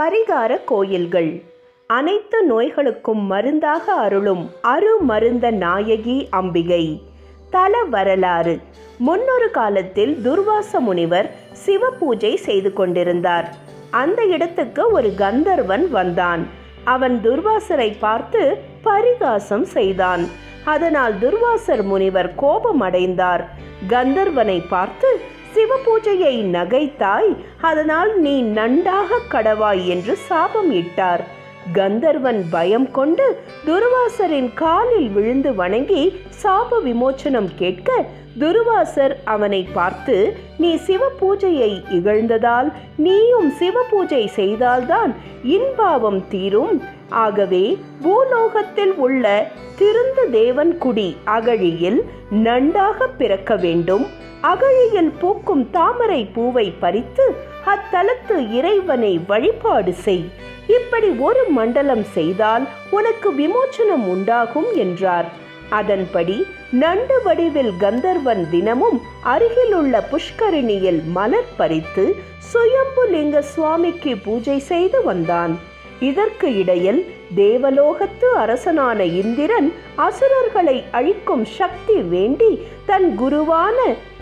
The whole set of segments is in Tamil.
பரிகார கோயில்கள். அனைத்து நோய்களுக்கும் மருந்தாக அருளும் அருமருந்த நாயகி அம்பிகை. தல வரலாறு. முன்னொரு காலத்தில் துர்வாச முனிவர் சிவ பூஜை செய்து கொண்டிருந்தார். அந்த இடத்துக்கு ஒரு கந்தர்வன் வந்தான். அவன் துர்வாசரை பார்த்து பரிகாசம் செய்தான். அதனால் துர்வாசர் முனிவர் கோபமடைந்தார். கந்தர்வனை பார்த்து சிவ பூஜையை நகைத்தாய் அதனால் நீ நன்றாக கடவாய் என்று சாபம் இட்டார். கந்தர்வன் பயம் கொண்டு துர்வாசரின் காலில் விழுந்து வணங்கி சாப விமோச்சனம் கேட்க துர்வாசர் அவனை பார்த்து நீ சிவ பூஜையை இகழ்ந்ததால் நீயும் சிவ பூஜை செய்தால்தான் இன்பாவம் தீரும். ஆகவே பூலோகத்தில் உள்ள திருந்த தேவன் குடி அகழியில் நன்றாக பிறக்க வேண்டும். அகழியில் பூக்கும் தாமரை பூவை பறித்து அத்தலத்து இறைவனை வழிபாடு செய். இப்படி ஒரு மண்டலம் செய்தால் உனக்கு விமோச்சனம் உண்டாகும் என்றார். அதன்படி நண்டு வடிவில் கந்தர்வன் தினமும் அருகிலுள்ள புஷ்கரிணியில் மலர் பறித்து சுயம்புலிங்க சுவாமிக்கு பூஜை செய்து வந்தான். இதற்கு இடையில் தேவலோகத்து அரசனான இந்திரன் அசுரர்களை அழிக்கும் சக்தி வேண்டி தன் குருவான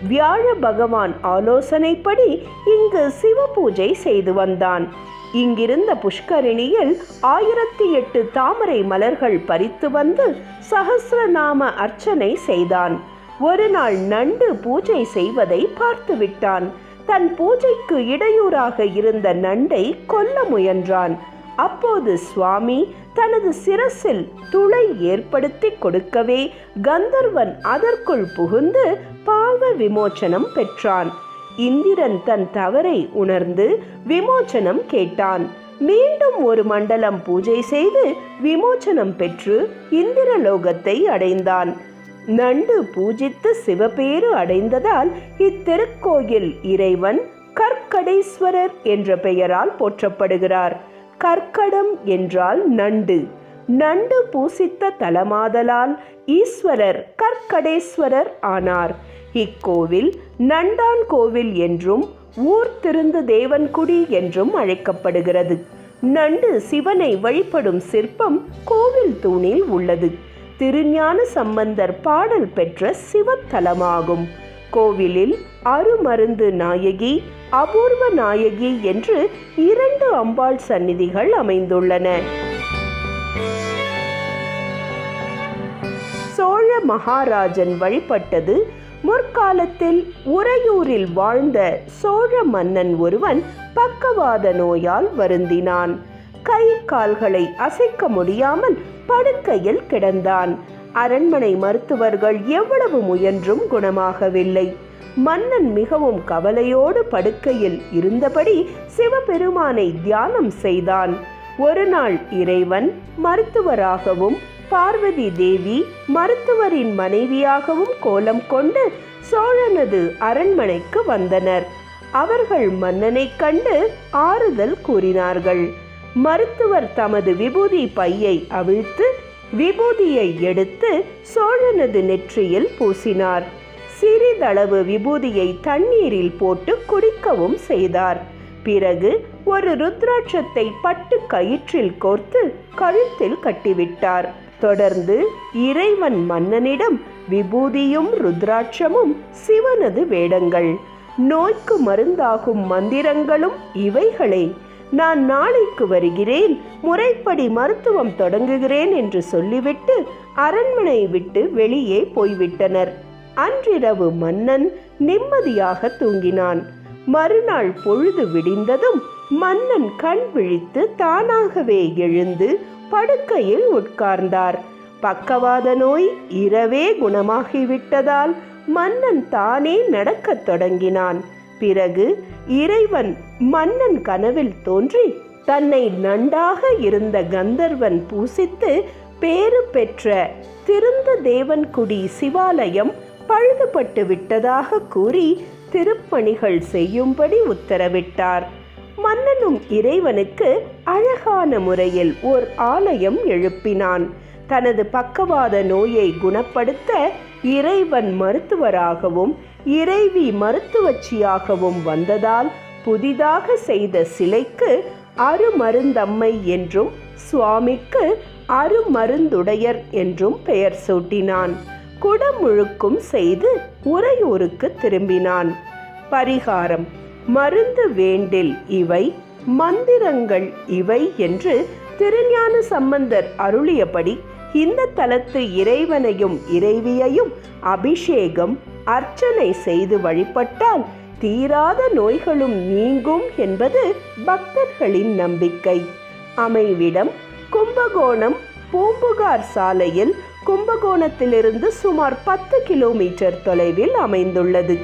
வியாழ பகவான் ஆலோசனைப்படி இங்கு சிவ பூஜை செய்து வந்தான். இங்கிருந்த புஷ்கரிணியில் ஆயிரத்தி எட்டு தாமரை மலர்கள் பறித்து வந்து சகசிரநாம அர்ச்சனை செய்தான். ஒரு நாள் நண்டு பூஜை செய்வதை பார்த்து விட்டான். தன் பூஜைக்கு இடையூறாக இருந்த நண்டை கொல்ல முயன்றான். அப்போது சுவாமி தனது சிரசில் துளை ஏற்படுத்தி கொடுக்கவே கந்தர்வன் அதற்குள் புகுந்து பாவ விமோச்சனம் பெற்றான். இந்திரன் தன் தவறை உணர்ந்து விமோச்சனம் கேட்டான். மீண்டும் ஒரு மண்டலம் பூஜை செய்து விமோச்சனம் பெற்று இந்திரலோகத்தை அடைந்தான். நண்டு பூஜித்து சிவபேறு அடைந்ததால் இத்திருக்கோயில் இறைவன் கற்கடேஸ்வரர் என்ற பெயரால் போற்றப்படுகிறார். கற்கடம் என்றால் நண்டு. நண்டு பூசித்த தலமாதலால் ஈஸ்வரர் கற்கடேஸ்வரர் ஆனார். இக்கோவில் நண்டான் கோவில் என்றும் ஊர் திருந்து தேவன்குடி என்றும் அழைக்கப்படுகிறது. நண்டு சிவனை வழிபடும் சிற்பம் கோவில் தூணில் உள்ளது. திருஞான சம்பந்தர் பாடல் பெற்ற சிவத்தலமாகும். கோவிலில் அருமருந்து நாயகி அபூர்வ நாயகி என்று இரண்டு அம்பாள் சந்நிதிகள் அமைந்துள்ளன. சோழ மகாராஜன் வழிபட்டது முற்காலத்தில் உறையூரில் வாழ்ந்த சோழ மன்னன் ஒருவன் பக்கவாத நோயால் வருந்தினான். கை கால்களை அசைக்க முடியாமல் படுக்கையில் கிடந்தான். அரண்மனை மருத்துவர்கள் எவ்வளவு முயன்றும் குணமாகவில்லை. மன்னன் மிகவும் கவலையோடு படுக்கையில் இருந்தபடி சிவபெருமானை தியானம் செய்தான். ஒரு நாள் இறைவன் மருத்துவராகவும் பார்வதி தேவி மருத்துவரின் மனைவியாகவும் கோலம் கொண்டு சோழனது அரண்மனைக்கு வந்தனர். அவர்கள் மன்னனை கண்டு ஆறுதல் கூறினார்கள். மருத்துவர் தமது விபூதி பையை அவிழ்த்து விபூதியை எடுத்து சோழனது நெற்றியில் பூசினார். சிறிதளவு விபூதியை தண்ணீரில் போட்டு குடிக்கவும் செய்தார். பிறகு ஒரு ருத்ராட்சத்தை பட்டு கயிற்றில் கோர்த்து கழுத்தில் கட்டிவிட்டார். தொடர்ந்து இறைவன் மன்னனிடம் விபூதியும் ருத்ராட்சமும் சிவனது வேடங்கள். நோய்க்கு மருந்தாகும் மந்திரங்களும் இவைகளே. நான் நாளைக்கு வருகிறேன் முறைப்படி மருத்துவம் தொடங்குகிறேன் என்று சொல்லிவிட்டு அரண்மனை விட்டு வெளியே போய்விட்டனர். அன்றிரவு மன்னன் நிம்மதியாக தூங்கினான். மறுநாள் பொழுது விடிந்ததும் மன்னன் கண் விழித்து தானாகவே எழுந்து படுக்கையில் உட்கார்ந்தார். பக்கவாத நோய் இரவே குணமாகிவிட்டதால் மன்னன் தானே நடக்கத் தொடங்கினான். பிறகு இறைவன் மன்னன் கனவில் தோன்றி தன்னை நன்றாக இருந்த கந்தர்வன் பூசித்து பேறு பெற்ற திருந்த தேவன்குடி சிவாலயம் பழுதுபட்டு விட்டதாக கூறி திருப்பணிகள் செய்யும்படி உத்தரவிட்டார். மன்னனும் இறைவனுக்கு அழகான முறையில் ஓர் ஆலயம் எழுப்பினான். தனது பக்கவாத நோயை குணப்படுத்த இறைவன் மருத்துவராகவும் இறைவி மருத்துவச்சியாகவும் வந்ததால் புதிதாக செய்த சிலைக்கு அருமருந்தம்மை என்றும் சுவாமிக்கு அருமருந்துடையர் என்றும் பெயர் சூட்டினான். குடமுழுக்கும் செய்து உறையூருக்கு திரும்பினான். பரிகாரம் மருந்து வேண்டில் இவை மந்திரங்கள் இவை என்று திருஞான சம்பந்தர் அருளியபடி இந்த தலத்து இறைவனையும் இறைவியையும் அபிஷேகம் அர்ச்சனை செய்து வழிபட்டால் தீராத நோய்களும் நீங்கும் என்பது பக்தர்களின் நம்பிக்கை. அமைவிடம் கும்பகோணம் பூம்புகார் சாலையில் கும்பகோணத்திலிருந்து சுமார் பத்து கிலோமீட்டர் தொலைவில் அமைந்துள்ளது.